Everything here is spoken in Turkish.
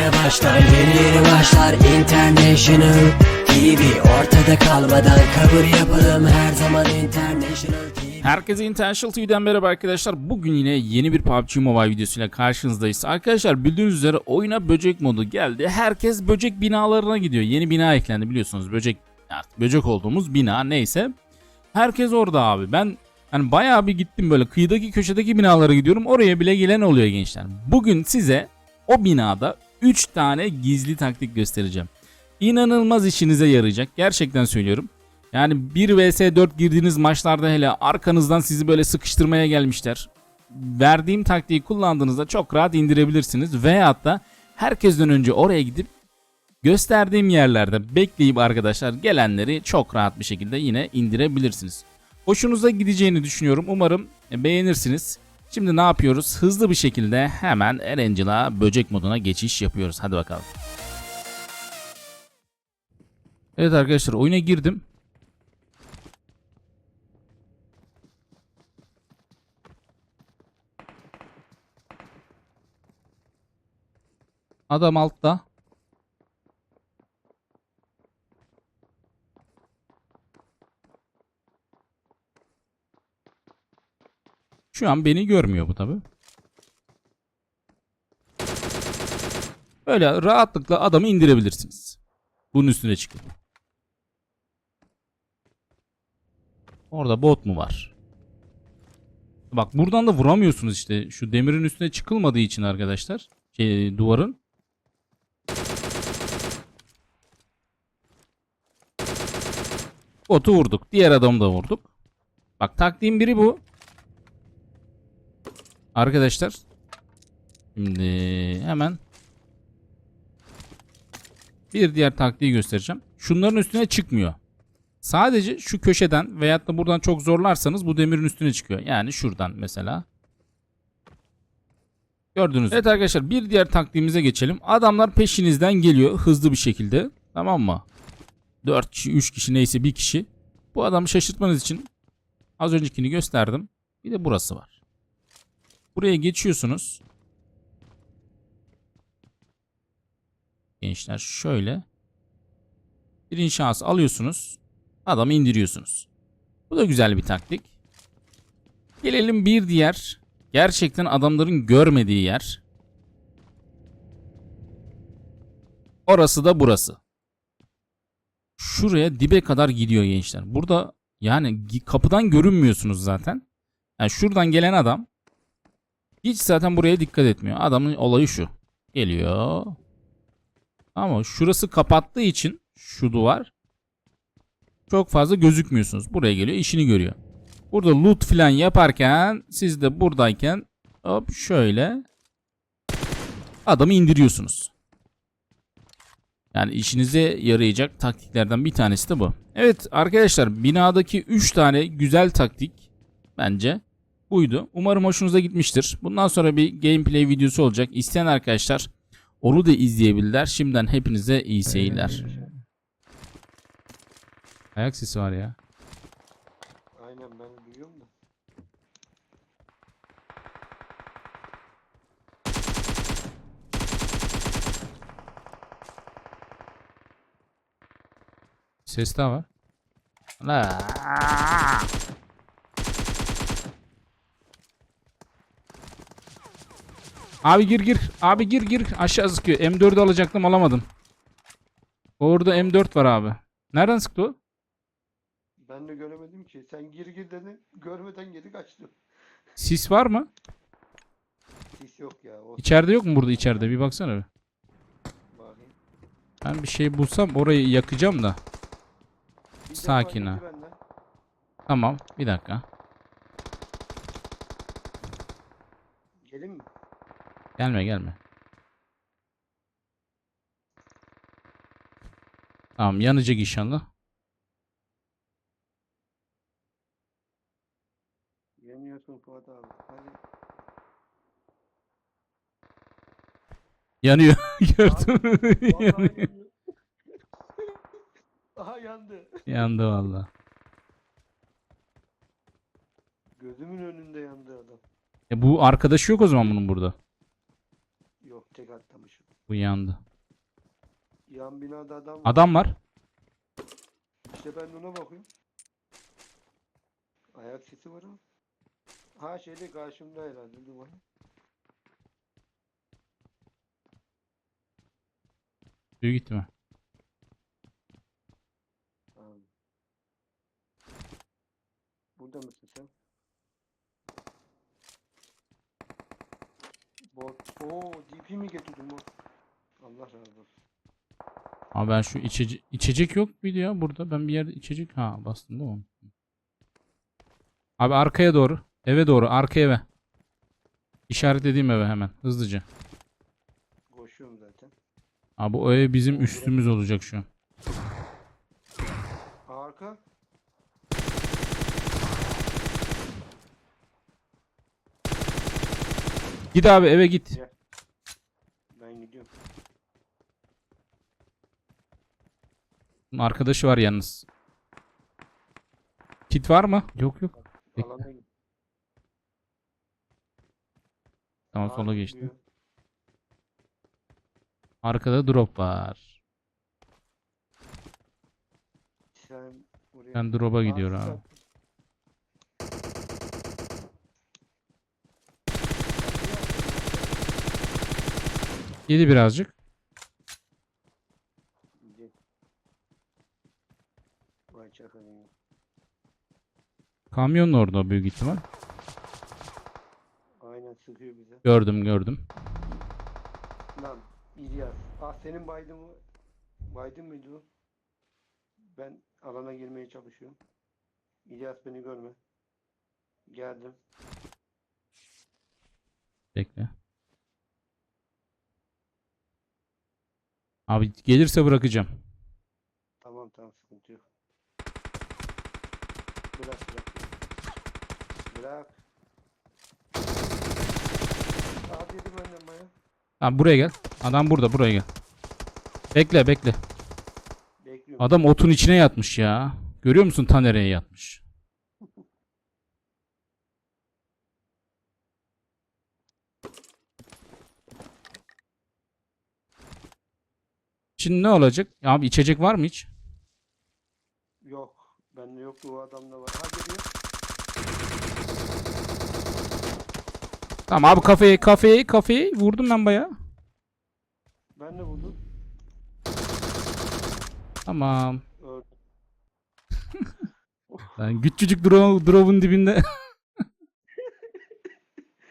yeni başlar Yeni yeni başlar International TV Ortada kalmadan kabul yapalım Her zaman International TV Herkese International TV'den merhaba arkadaşlar. Bugün yine yeni bir PUBG Mobile videosuyla karşınızdayız. Arkadaşlar bildiğiniz üzere oyuna böcek modu geldi. Herkes böcek binalarına gidiyor. Yeni bina eklendi biliyorsunuz. Böcek artık böcek olduğumuz bina neyse. Herkes orada abi. Ben hani bayağı bir gittim böyle kıyıdaki köşedeki binalara gidiyorum. Oraya bile gelen oluyor gençler. Bugün size o binada 3 tane gizli taktik göstereceğim. İnanılmaz işinize yarayacak. Gerçekten söylüyorum. Yani 1 vs 4 girdiğiniz maçlarda hele arkanızdan sizi böyle sıkıştırmaya gelmişler. Verdiğim taktiği kullandığınızda çok rahat indirebilirsiniz. Veyahut da herkesten önce oraya gidip gösterdiğim yerlerde bekleyip arkadaşlar gelenleri çok rahat bir şekilde yine indirebilirsiniz. Hoşunuza gideceğini düşünüyorum. Umarım beğenirsiniz. Şimdi ne yapıyoruz? Hızlı bir şekilde hemen Erangel'a böcek moduna geçiş yapıyoruz. Hadi bakalım. Evet arkadaşlar oyuna girdim. Adam altta. Şu an beni görmüyor bu tabi. Böyle rahatlıkla adamı indirebilirsiniz. Bunun üstüne çıkıp. Orada bot mu var? Bak buradan da vuramıyorsunuz işte. Şu demirin üstüne çıkılmadığı için arkadaşlar. Şey, duvarın. Botu vurduk. Diğer adamı da vurduk. Bak taktiğim biri bu. Arkadaşlar. Şimdi hemen bir diğer taktiği göstereceğim. Şunların üstüne çıkmıyor. Sadece şu köşeden veyahut da buradan çok zorlarsanız bu demirin üstüne çıkıyor. Yani şuradan mesela. Gördünüz. Evet arkadaşlar bir diğer taktiğimize geçelim. Adamlar peşinizden geliyor hızlı bir şekilde. Tamam mı? 4 kişi, 3 kişi neyse bir kişi. Bu adamı şaşırtmanız için az öncekini gösterdim. Bir de burası var. Buraya geçiyorsunuz. Gençler şöyle. Bir inşası alıyorsunuz. Adamı indiriyorsunuz. Bu da güzel bir taktik. Gelelim bir diğer gerçekten adamların görmediği yer. Orası da burası. Şuraya dibe kadar gidiyor gençler. Burada yani kapıdan görünmüyorsunuz zaten. Yani şuradan gelen adam hiç zaten buraya dikkat etmiyor. Adamın olayı şu. Geliyor. Ama şurası kapattığı için şu duvar çok fazla gözükmüyorsunuz. Buraya geliyor işini görüyor. Burada loot falan yaparken siz de buradayken hop şöyle adamı indiriyorsunuz. Yani işinize yarayacak taktiklerden bir tanesi de bu. Evet arkadaşlar binadaki 3 tane güzel taktik bence buydu. Umarım hoşunuza gitmiştir. Bundan sonra bir gameplay videosu olacak. İsteyen arkadaşlar onu da izleyebilirler. Şimdiden hepinize iyi seyirler. Ayak sesi var ya. Aynen ben duyuyorum da. Ses daha var. La. Abi gir gir. Abi gir gir. Aşağı sıkıyor. M4'ü alacaktım alamadım. Orada M4 var abi. Nereden sıktı o? Ben de göremedim ki. Sen gir gir dedin. Görmeden geri kaçtım. Sis var mı? Sis yok ya. O İçeride yok mu burada içeride? Bir baksana bir. bakayım. Ben bir şey bulsam orayı yakacağım da. Bir Sakin ha. Tamam. Bir dakika. Gelin mi? Gelme gelme. Tamam yanacak inşallah. Yeniyorsun Fuat abi. Hadi. Yanıyor. Gördüm. Vallahi Yanıyor. yanıyor. Aha yandı. Yandı valla. Gözümün önünde yandı adam. E bu arkadaşı yok o zaman bunun burada. Yok. tek atlamışım. Uyandı. Yan binada adam var. Adam var. İşte ben de ona bakıyorum. Ayak sesi var ama. Ha şeyde karşımda herhalde duvar. Büyük ihtimal. Tamam. Burada mısın sen? Bot. Oo, DP mi getirdin bot? Allah razı olsun. Ama ben şu içecek içecek yok muydu ya burada? Ben bir yerde içecek ha bastım değil mi? Abi arkaya doğru. Eve doğru. Arka eve. İşaretlediğim eve hemen. Hızlıca. Koşuyorum zaten. Abi o ev bizim üstümüz olacak şu an. Arka. Git abi eve git. Ben gidiyorum. Arkadaşı var yalnız. Kit var mı? Yok yok. Bekle. Alana git. Tamam Aa, sola geçti. gidiyor. Arkada drop var. Sen buraya. Ben drop'a Aa, gidiyorum abi. Yedi birazcık. Kamyonun orada büyük ihtimal. Aynen sıkıyor bize. Gördüm gördüm. Lan İlyas. Ah senin baydın mı? Baydın mıydı o? Ben alana girmeye çalışıyorum. İlyas beni görme. Geldim. Bekle. Abi gelirse bırakacağım. Tamam tamam sıkıntı yok. Bırak bırak. Bırak. Aa dedim önden baya. Tamam buraya gel. Adam burada buraya gel. Bekle bekle. Bekliyorum. Adam otun içine yatmış ya. Görüyor musun ta nereye yatmış? Şimdi ne olacak? Abi içecek var mı hiç? Yok. Bende yoktu o adamda var. Ha geliyor. Tamam abi kafeyi kafeyi kafeyi vurdum ben bayağı. Ben de vurdum. Tamam. Öldüm. Ben küçücük drone, drone'un dibinde.